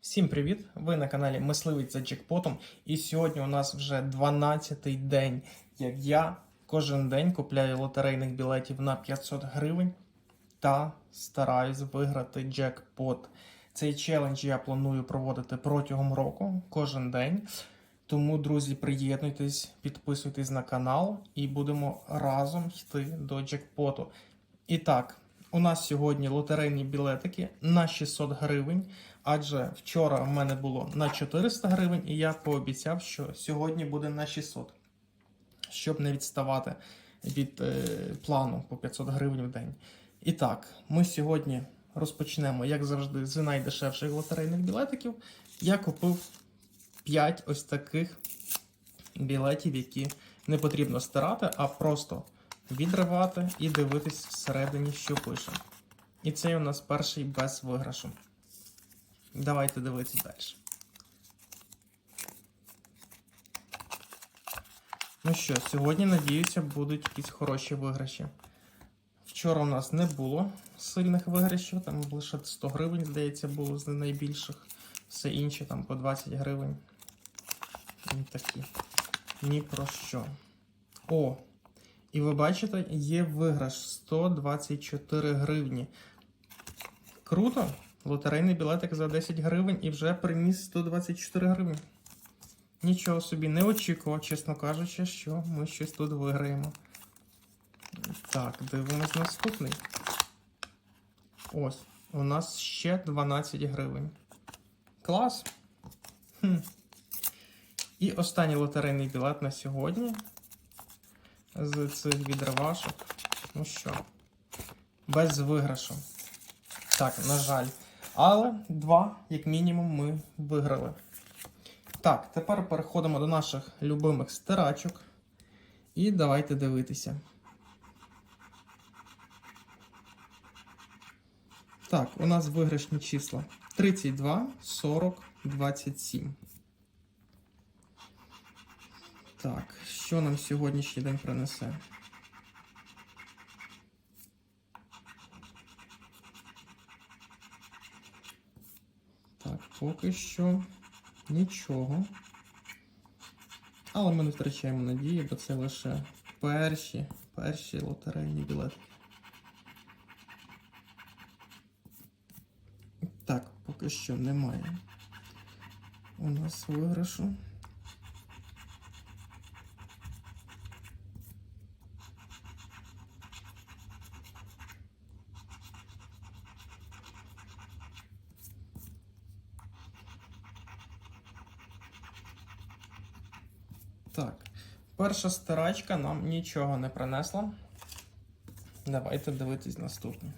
Всім привіт! Ви на каналі Мисливець за джекпотом. І сьогодні у нас вже 12-й день, як я кожен день купляю лотерейних білетів на 500 гривень та стараюсь виграти джекпот. Цей челендж я планую проводити протягом року кожен день. Тому, друзі, приєднуйтесь, підписуйтесь на канал і будемо разом йти до джекпоту. І так, у нас сьогодні лотерейні білетики на 600 гривень, адже вчора в мене було на 400 гривень, і я пообіцяв, що сьогодні буде на 600, щоб не відставати від е, плану по 500 гривень в день. І так, ми сьогодні розпочнемо, як завжди, з найдешевших лотерейних білетиків. Я купив 5 ось таких білетів, які не потрібно стирати, а просто відривати і дивитись всередині, що пише. І цей у нас перший без виграшу. Давайте дивитися далі. Ну що, сьогодні, надіюся, будуть якісь хороші виграші. Вчора у нас не було сильних виграшів, там лише 100 гривень, здається, було з найбільших. Все інше там по 20 гривень. І такі. Ні про що. О! І ви бачите, є виграш 124 гривні. Круто! Лотерейний білетик за 10 гривень і вже приніс 124 гривні. Нічого собі не очікував, чесно кажучи, що ми щось тут виграємо. Так, дивимось наступний. Ось, у нас ще 12 гривень. Клас! Хм. І останній лотерейний білет на сьогодні. З цих відривашок. Ну що, без виграшу. Так, на жаль. Але два, як мінімум, ми виграли. Так, тепер переходимо до наших любимих стирачок. І давайте дивитися. Так, у нас виграшні числа 32, 40, 27. Так, що нам сьогоднішній день принесе? Так, поки що нічого. Але ми не втрачаємо надії, бо це лише перші, перші лотерейні білети. Так, поки що немає. У нас виграшу. Так, перша стирачка нам нічого не принесла. Давайте дивитись наступне.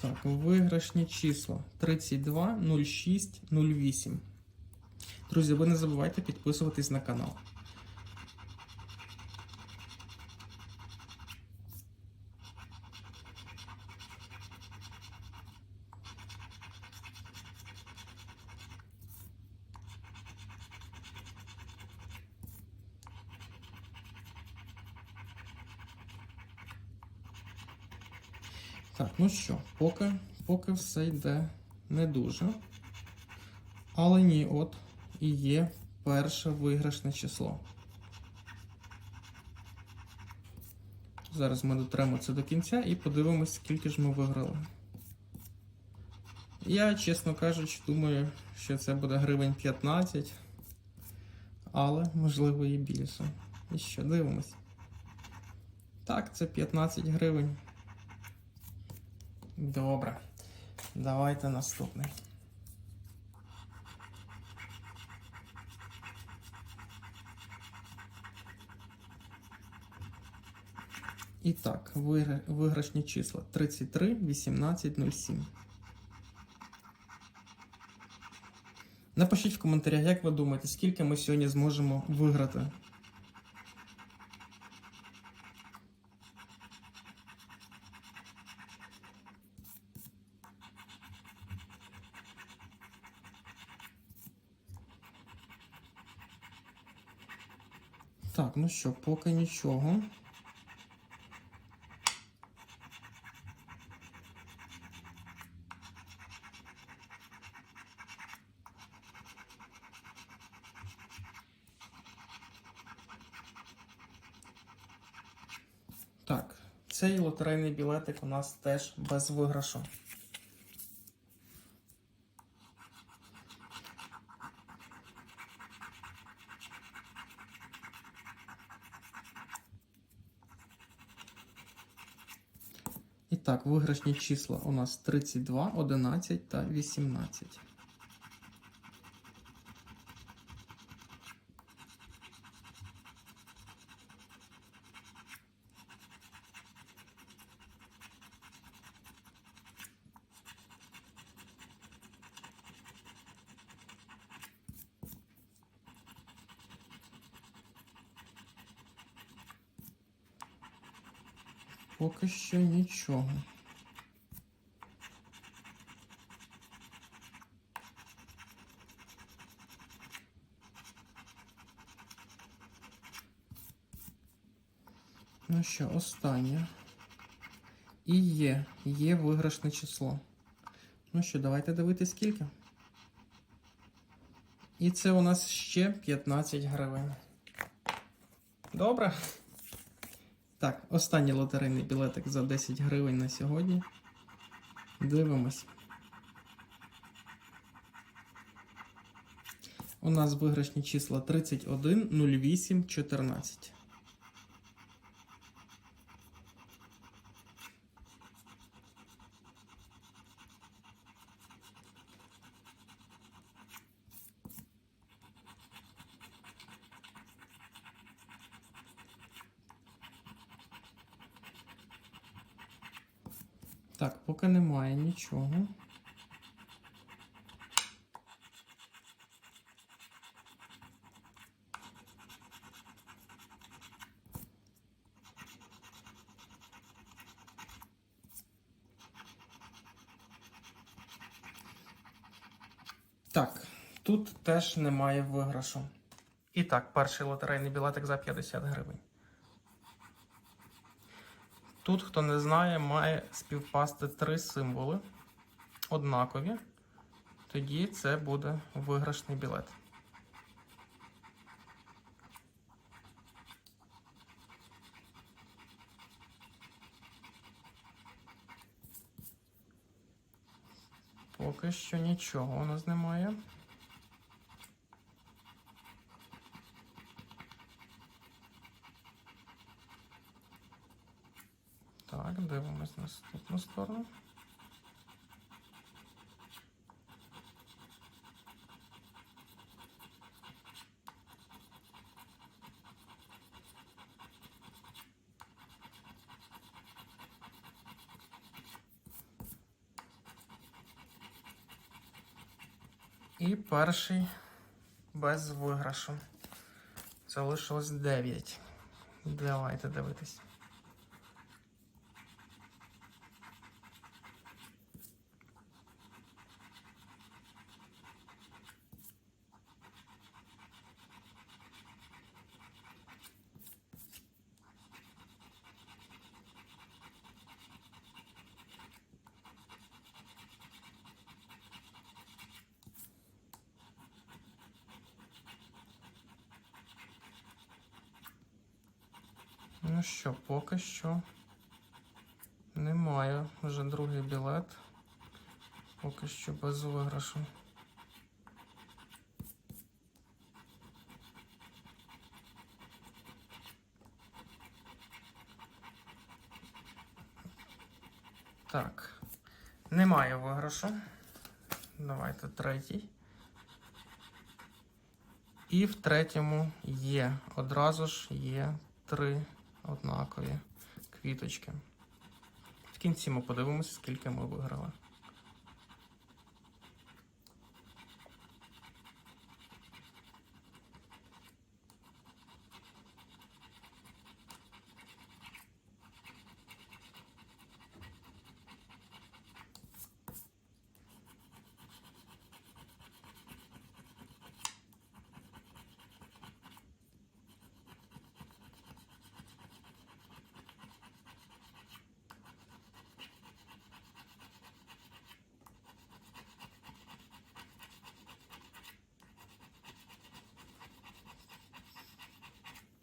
Так, виграшні числа 32, 06, 08. Друзі, ви не забувайте підписуватись на канал. Ну що, поки, поки все йде не дуже. Але ні, от і є перше виграшне число. Зараз ми дотремо це до кінця і подивимось, скільки ж ми виграли. Я, чесно кажучи, думаю, що це буде гривень 15, але можливо і більше. І що, дивимось. Так, це 15 гривень. Добре. Давайте наступний. І так, вигра- виграшні числа 33, 18, 07. Напишіть в коментарях, як ви думаєте, скільки ми сьогодні зможемо виграти. Так, ну що, поки нічого. Так, цей лотерейний білетик у нас теж без виграшу. Так, виграшні числа у нас 32, 11 та 18. Поки що нічого. Ну що, останнє. І є, є виграшне число. Ну що, давайте дивитися скільки. І це у нас ще 15 гривень. Добре. Так, останній лотерейний білетик за 10 гривень на сьогодні. Дивимось. У нас виграшні числа 31, 08, 14. Так, поки немає нічого. Так, тут теж немає виграшу. І так, перший лотерейний білетик за 50 гривень. Тут, хто не знає, має співпасти три символи однакові. Тоді це буде виграшний білет. Поки що нічого у нас немає. Так, дивимось на наступну сторону. І перший без виграшу. Залишилось 9. Давайте дивитись. Ну що, поки що немає вже другий білет. Поки що без виграшу. Так, немає виграшу. Давайте третій. І в третьому є. Одразу ж є три однакові квіточки. В кінці ми подивимося, скільки ми виграли.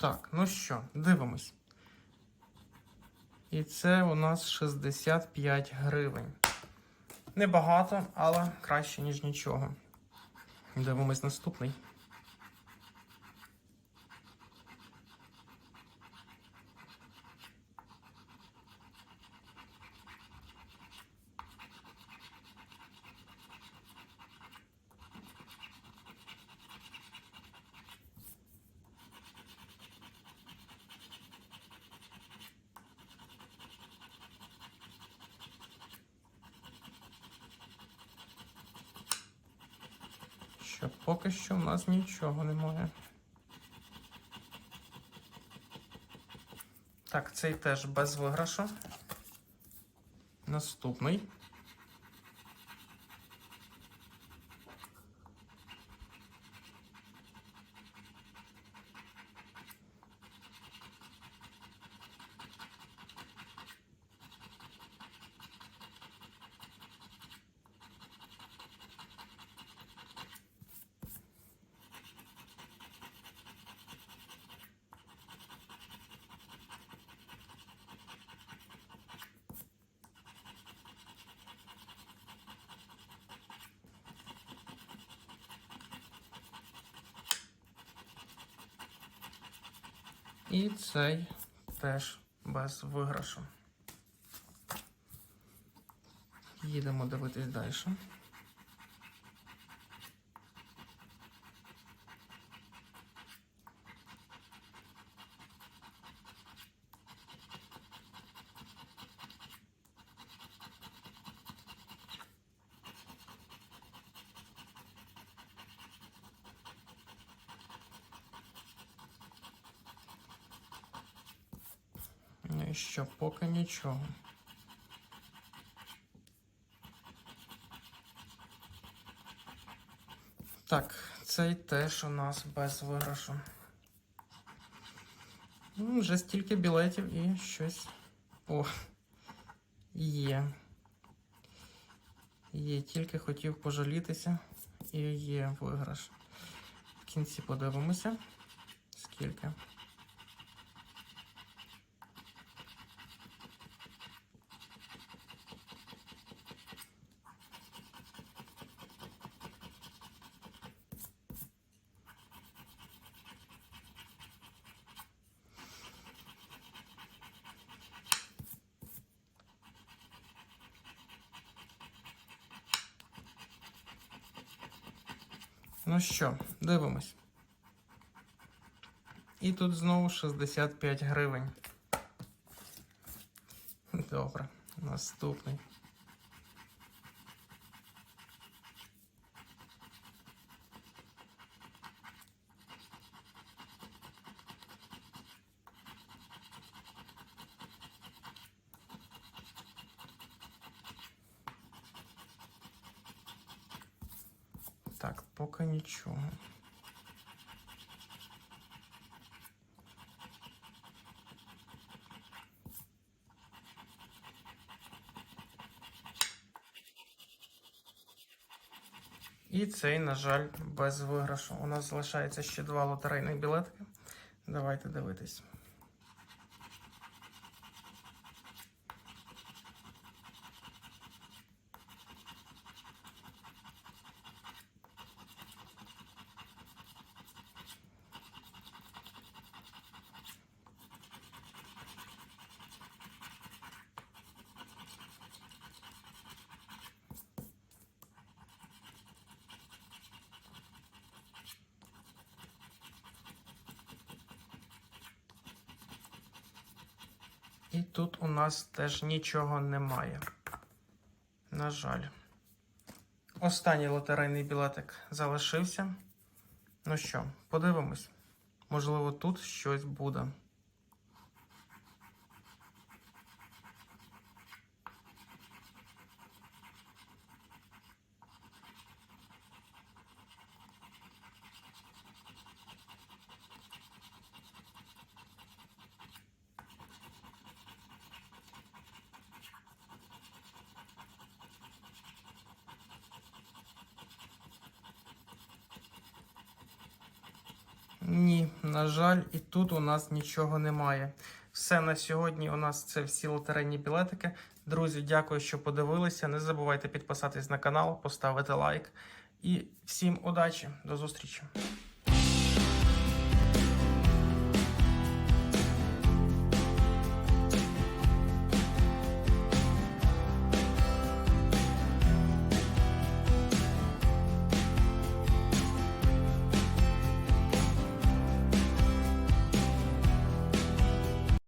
Так, ну що, дивимось. І це у нас 65 гривень. Небагато, але краще, ніж нічого. Дивимось наступний. Що поки що в нас нічого немає. Так, цей теж без виграшу. Наступний. І цей теж без виграшу. Їдемо дивитись далі. Ну і що, поки нічого. Так, цей теж у нас без виграшу. Ну, Вже стільки білетів і щось. О, є. Є, тільки хотів пожалітися. І є виграш. В кінці подивимося. Скільки. Ну що, дивимось. І тут знову 65 гривень. Добре, наступний. Так, поки нічого. І цей, на жаль, без виграшу. У нас залишається ще два лотерейних білетки. Давайте дивитись. І тут у нас теж нічого немає. На жаль. Останній лотерейний білетик залишився. Ну що, подивимось. Можливо, тут щось буде. Ні, на жаль, і тут у нас нічого немає. Все на сьогодні. У нас це всі лотерейні білетики. Друзі, дякую, що подивилися. Не забувайте підписатись на канал, поставити лайк. І всім удачі, до зустрічі!